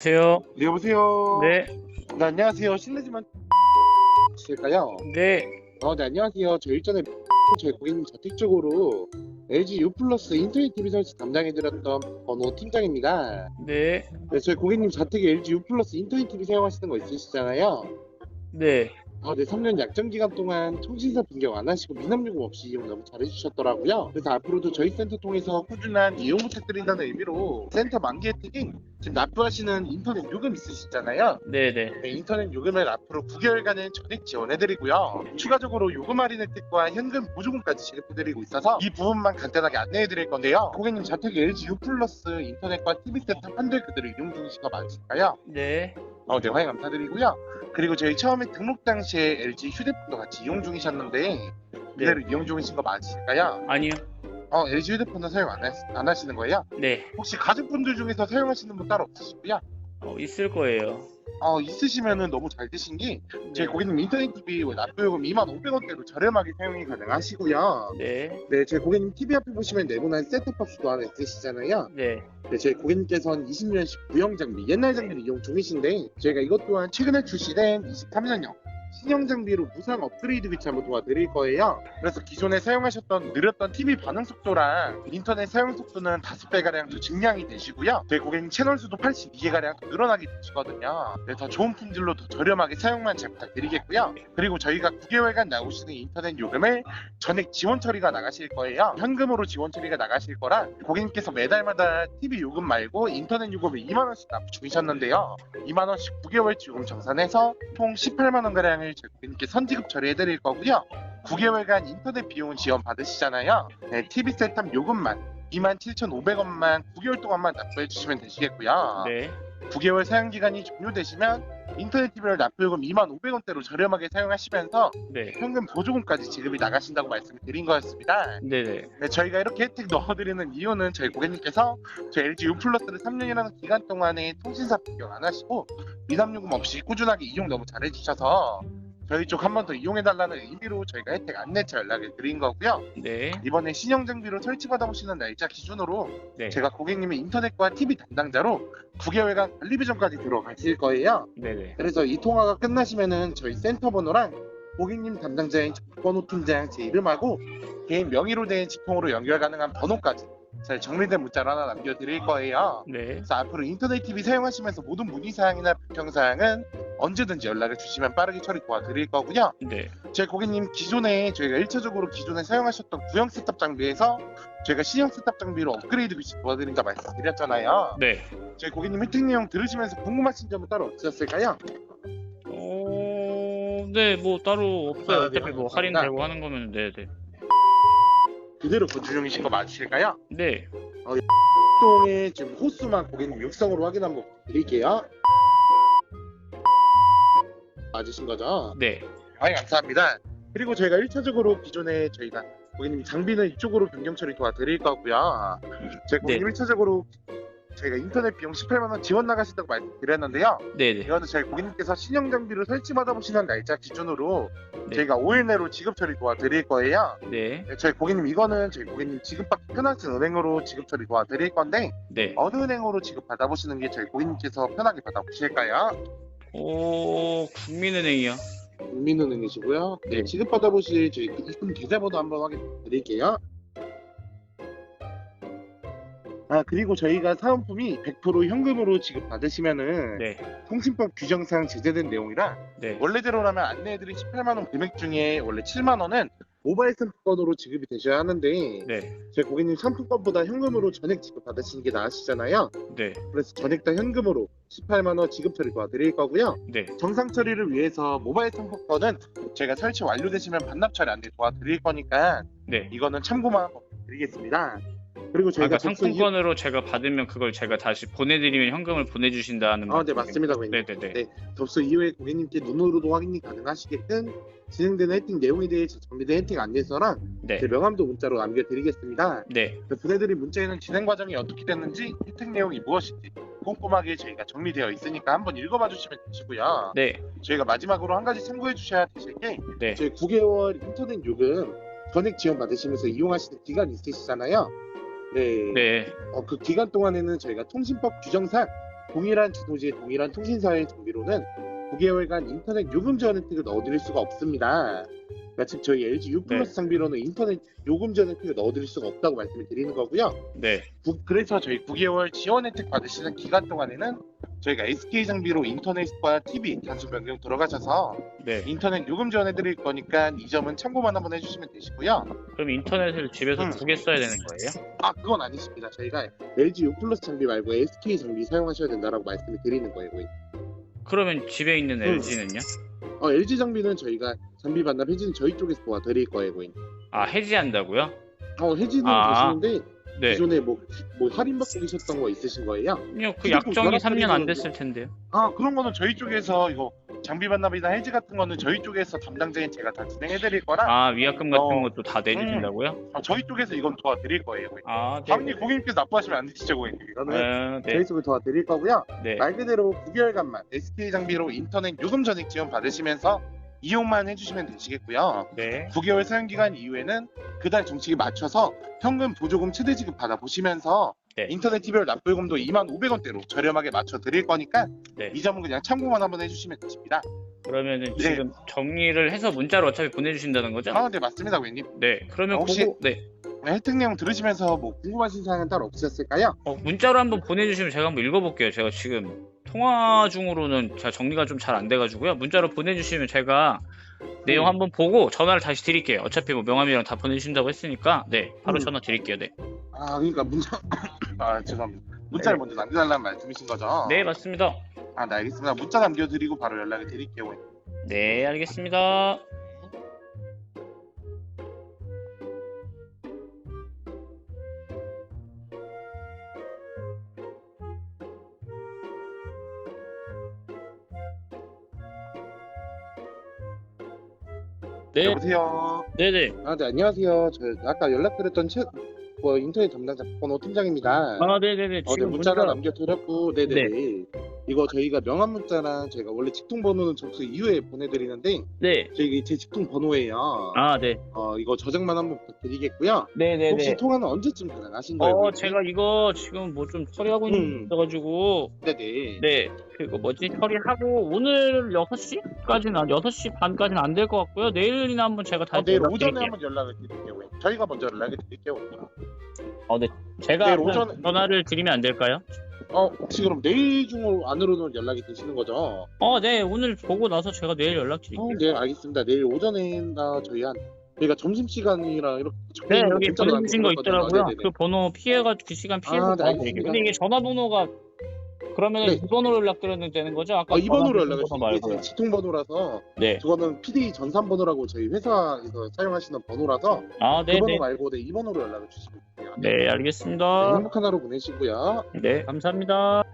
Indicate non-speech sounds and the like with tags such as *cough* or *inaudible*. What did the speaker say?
안녕하세요. 네, 여보세요. 네, 네, 안녕하세요. 실례지만 실까요? 네, 어, 네, 안녕하세요. 저 일전에 저희 고객님 자택 쪽으로 LG U 플러스 인터넷 TV 설치 담당해드렸던 번호 팀장입니다. 네, 네, 저희 고객님 자택에 LG U 플러스 인터넷 TV 사용하시는 거 있으시잖아요. 네. 어, 네, 3년 약정 기간 동안 통신사 변경 안 하시고 미납 요금 없이 이용 너무 잘해주셨더라고요. 그래서 앞으로도 저희 센터 통해서 꾸준한 이용 부탁드린다는 의미로 센터 만기 혜택인 지금 납부하시는 인터넷 요금 있으시잖아요. 네, 네. 네, 인터넷 요금을 앞으로 9개월간은 전액 지원해드리고요. 추가적으로 요금 할인 혜택과 현금 보조금까지 지급해드리고 있어서 이 부분만 간단하게 안내해드릴 건데요. 고객님 자택에 LG U 플러스 인터넷과 TV 세트 한들 그대로 이용 중이신 거 맞으실까요? 네, 어, 네, 확인 감사드리고요. 그리고 저희 처음에 등록 당시에 LG 휴대폰도 같이 이용 중이셨는데 그대로 이용 중이신 거 맞으실까요? 아니요. 어, LG 휴대폰은 사용 안, 하, 안 하시는 거예요? 네, 혹시 가족분들 중에서 사용하시는 분 따로 없으시고요? 어, 있을 거예요. 어, 있으시면은 너무 잘 되신 게 저희 고객님 인터넷 TV 납부요금 2만 500원대로 저렴하게 사용이 가능하시고요. 네, 네, 저희 고객님 TV 앞에 보시면 네모난 셋톱박스도 하나 있으시잖아요. 네, 네, 저희 고객님께서는 20년씩 구형 장비, 옛날 장비를 이용 중이신데 저희가 이것 또한 최근에 출시된 23년형 신형 장비로 무상 업그레이드 교체 한번 도와드릴 거예요. 그래서 기존에 사용하셨던 느렸던 TV 반응 속도랑 인터넷 사용 속도는 5배가량 더 증량이 되시고요. 저희 고객님 채널 수도 82개가량 더 늘어나게 되시거든요. 네, 더 좋은 품질로 더 저렴하게 사용만 잘 부탁드리겠고요. 그리고 저희가 9개월간 나오시는 인터넷 요금을 전액 지원 처리가 나가실 거예요. 현금으로 지원 처리가 나가실 거라 고객님께서 매달마다 TV 요금 말고 인터넷 요금을 2만 원씩 납부 중이셨는데요. 2만 원씩 9개월치 요금 정산해서 총 18만 원 가량 을 저희 고객님께 선지급 처리해 드릴 거고요. 9개월간 인터넷 비용 지원 받으시잖아요. 네, TV 세탑 요금만 27,500원만 9개월 동안만 납부해 주시면 되시겠고요. 네, 9개월 사용 기간이 종료되시면 인터넷 TV를 납부요금 2,500원대로 저렴하게 사용하시면서 네, 현금 보조금까지 지급이 나가신다고 말씀을 드린 거였습니다. 네, 네. 네, 저희가 이렇게 혜택 넣어드리는 이유는 저희 고객님께서 저희 LG U 플러스를 3년이라는 기간 동안에 통신사 변경 안 하시고 미납요금 없이 꾸준하게 이용 너무 잘해주셔서 저희 쪽 한 번 더 이용해달라는 의미로 저희가 혜택 안내차 연락을 드린 거고요. 네, 이번에 신형 장비로 설치받아보시는 날짜 기준으로 네, 제가 고객님의 인터넷과 TV 담당자로 9개월간 관리비 전까지 들어가실 거예요. 네, 네. 그래서 이 통화가 끝나시면은 저희 센터 번호랑 고객님 담당자인 번호 팀장 제 이름하고 개인 명의로 된 직통으로 연결 가능한 번호까지 잘 정리된 문자로 하나 남겨드릴 거예요. 네, 그래서 앞으로 인터넷 TV 사용하시면서 모든 문의 사항이나 불평 사항은 언제든지 연락을 주시면 빠르게 처리 도와드릴 거고요. 네, 제 고객님 기존에 저희가 1차적으로 기존에 사용하셨던 구형 세탑 장비에서 저희가 신형 세탑 장비로 업그레이드 교체 도와드린다 말씀드렸잖아요. 네. 저희 고객님 혜택 내용 들으시면서 궁금하신 점은 따로 없으셨을까요? 어, 네, 뭐 따로 없어요. 아, 네, 어차피 뭐 감사합니다. 할인되고 하는 거면 네, 네. 그대로 거주 중이신 거 맞으실까요? 네, 동의 지금 호수만 고객님 육성으로 확인 한번 드릴게요. 맞으신 거죠? 네, 아, 감사합니다. 그리고 저희가 1차적으로 기존에 저희가 고객님 장비는 이쪽으로 변경 처리 도와드릴 거고요. 저희 고객님 1차적으로 저희가 인터넷 비용 18만 원 지원 나가신다고 말씀드렸는데요. 네, 네. 이거는 저희 고객님께서 신형 장비를 설치 받아 보시는 날짜 기준으로 네. 저희가 5일 내로 지급 처리 도와드릴 거예요. 네, 네, 저희 고객님 이거는 저희 고객님 지급받기 편하신 은행으로 지급 처리 도와드릴 건데 네. 어느 은행으로 지급 받아보시는 게 저희 고객님께서 편하게 받아보실까요? 오, 국민은행이요. 국민은행이시고요. 네, 지급 받아 보실 저희 입금 계좌번호 한번 확인 드릴게요. 아 그리고 저희가 사은품이 100% 현금으로 지급 받으시면은 네, 통신법 규정상 제재된 내용이라 네, 원래대로라면 안내해드린 18만 원 금액 중에 원래 7만 원은 모바일 상품권으로 지급이 되셔야 하는데 네, 저희 고객님 상품권보다 현금으로 전액 지급 받으시는 게 나으시잖아요. 네, 그래서 전액 다 현금으로 18만 원 지급 처리 도와드릴 거고요. 네. 정상 처리를 위해서 모바일 상품권은 저희가 설치 완료되시면 반납 처리 안내 도와드릴 거니까 네. 이거는 참고만 드리겠습니다. 그리고 아, 저희가 그러니까 상품권으로 제가 받으면 그걸 제가 다시 보내드리면 현금을 보내주신다는 아, 네? 맞습니다, 고객님. 네, 네, 네. 네. 접수 이후에 고객님께 눈으로도 확인이 가능하시게끔 진행되는 혜택 내용에 대해서 정리된 혜택 안내서랑 네, 제 명함도 문자로 남겨드리겠습니다. 네, 그 보내드린 문자에는 진행 과정이 어떻게 됐는지 혜택 내용이 무엇인지 꼼꼼하게 저희가 정리되어 있으니까 한번 읽어봐 주시면 되시고요. 네, 저희가 마지막으로 한 가지 참고해 주셔야 되실 게 네. 저희 9개월 인터넷 요금 전액 지원 받으시면서 이용하시는 기간 있으시잖아요. 네. 네, 어, 그 기간 동안에는 저희가 통신법 규정상 동일한 주소지의 동일한 통신사의 정비로는 9개월간 인터넷 요금 지원 혜택을 넣어드릴 수가 없습니다. 그러니까 즉 저희 LG U 플러스 장비로는 인터넷 요금 지원 혜택을 넣어드릴 수가 없다고 말씀을 드리는 거고요. 네. 구- 그래서 저희 9개월 지원 혜택 받으시는 기간 동안에는 저희가 SK 장비로 인터넷과 TV 단순 변경 들어가셔서 네. 인터넷 요금 지원해 드릴 거니까 이 점은 참고만 한번 해주시면 되시고요. 그럼 인터넷을 집에서 음. 두개 써야 되는 거예요? 아 그건 아니십니다. 저희가 LG U 플러스 장비 말고 SK 장비 사용하셔야 된다라고 말씀을 드리는 거예요. 고객님. 그러면 집에 있는 음. LG는요? 어, LG 장비는 저희가 장비 반납 해지는 저희 쪽에서 도와드릴 거예요. 고객님. 아 해지한다고요? 어 해지는 아. 되시는데 네. 기존에 뭐, 뭐 할인 받고 계셨던 거 있으신 거예요? 아니요, 그 약정이 결합 3년 안 됐을 텐데요. 아 그런 거는 저희 쪽에서 이거 장비 반납이나 해지 같은 거는 저희 쪽에서 담당자인 제가 다 진행해 드릴 거라 아 위약금 같은 어. 것도 다 내주신다고요? 어, 저희 쪽에서 이건 도와드릴 거예요. 고객님. 아 네. 다음님 고객님께서 나빠하시면 안 되시죠 고객님. 이거는 어, 네. 저희 쪽을 도와드릴 거고요. 네. 말 그대로 9개월간만 SK 장비로 인터넷 요금 전액 지원 받으시면서 이용만 해주시면 되시겠고요. 네. 9개월 사용 기간 이후에는 그달 정책에 맞춰서 현금 보조금 최대 지급 받아 보시면서 네. 인터넷 TV별 납부요금도 2만 500원대로 저렴하게 맞춰 드릴 거니까 네. 이 점은 그냥 참고만 한번 해주시면 되십니다. 그러면은 네. 지금 정리를 해서 문자로 어차피 보내주신다는 거죠? 아, 네 맞습니다, 고객님. 네. 그러면 아, 혹시- 그거 네. 네, 혜택 내용 들으시면서 뭐 궁금하신 사항은 따로 없으셨을까요? 어, 문자로 한번 보내주시면 제가 한번 읽어볼게요. 제가 지금 통화 중으로는 제가 정리가 좀 잘 안 돼가지고요. 문자로 보내주시면 제가 내용 음. 한번 보고 전화를 다시 드릴게요. 어차피 뭐 명함이랑 다 보내주신다고 했으니까 네 바로 음. 전화 드릴게요. 네. 아, 그러니까 문자 *coughs* 아 죄송합니다. 문자를 먼저 남겨달라는 말씀이신 거죠? 네 맞습니다. 아, 네 알겠습니다. 문자 남겨드리고 바로 연락을 드릴게요. 네 알겠습니다. 네, 여보세요. 네네. 아, 네 안녕하세요. 저 아까 연락드렸던 최, 뭐 인터넷 담당자 번호 팀장입니다. 아, 네네네. 어, 네, 지금 문자를 문자- 남겨드렸고, 네네 네. 이거 저희가 명함 문자랑 저희가 원래 직통 번호는 접수 이후에 보내드리는데, 네. 저희 제 직통 번호예요. 아, 네. 어, 이거 저장만 한번 부탁드리겠고요. 네네네. 혹시 통화는 언제쯤 가능하신 거예요? 어? 제가 이거 지금 뭐 좀 처리하고 음. 게 있어가지고, 네네. 네. 그거 뭐지? 처리하고, 오늘 6시까지는, 6시 반까지는 안 될 것 같고요. 내일이나 한번 제가 어, 다시 내일 오전에 연락드릴게요. 한번 연락을 드릴게요. 저희가 먼저 연락을 드릴게요. 고객님. 어, 네. 제가 내일 오전에- 전화를 드리면 안 될까요? 어, 혹시 그럼 내일 중으로 안으로는 연락이 되시는 거죠? 어, 네. 오늘 보고 나서 제가 내일 어, 연락드릴게요. 네, 알겠습니다. 내일 오전에나 저희 한 저희가 점심 시간이라 이렇게 네, 여기 보내주신 거. 있더라고요. 네네네. 그 번호 피해가지고 그 시간 피해서 아, 네. 알겠습니다. 근데 이게 전화번호가 그러면 네. 이 번호로 연락드려도 되는 거죠? 아까 아, 이 번호로 전화 연락을 번호 주시면 말고요. 이게 직통 번호라서 네. 저거는 PD 전산 번호라고 저희 회사에서 사용하시는 번호라서 아, 그 네, 번호 네. 말고 네, 이 번호로 연락을 주시면 돼요. 네, 네, 알겠습니다. 행복한 하루 보내시고요. 네, 감사합니다.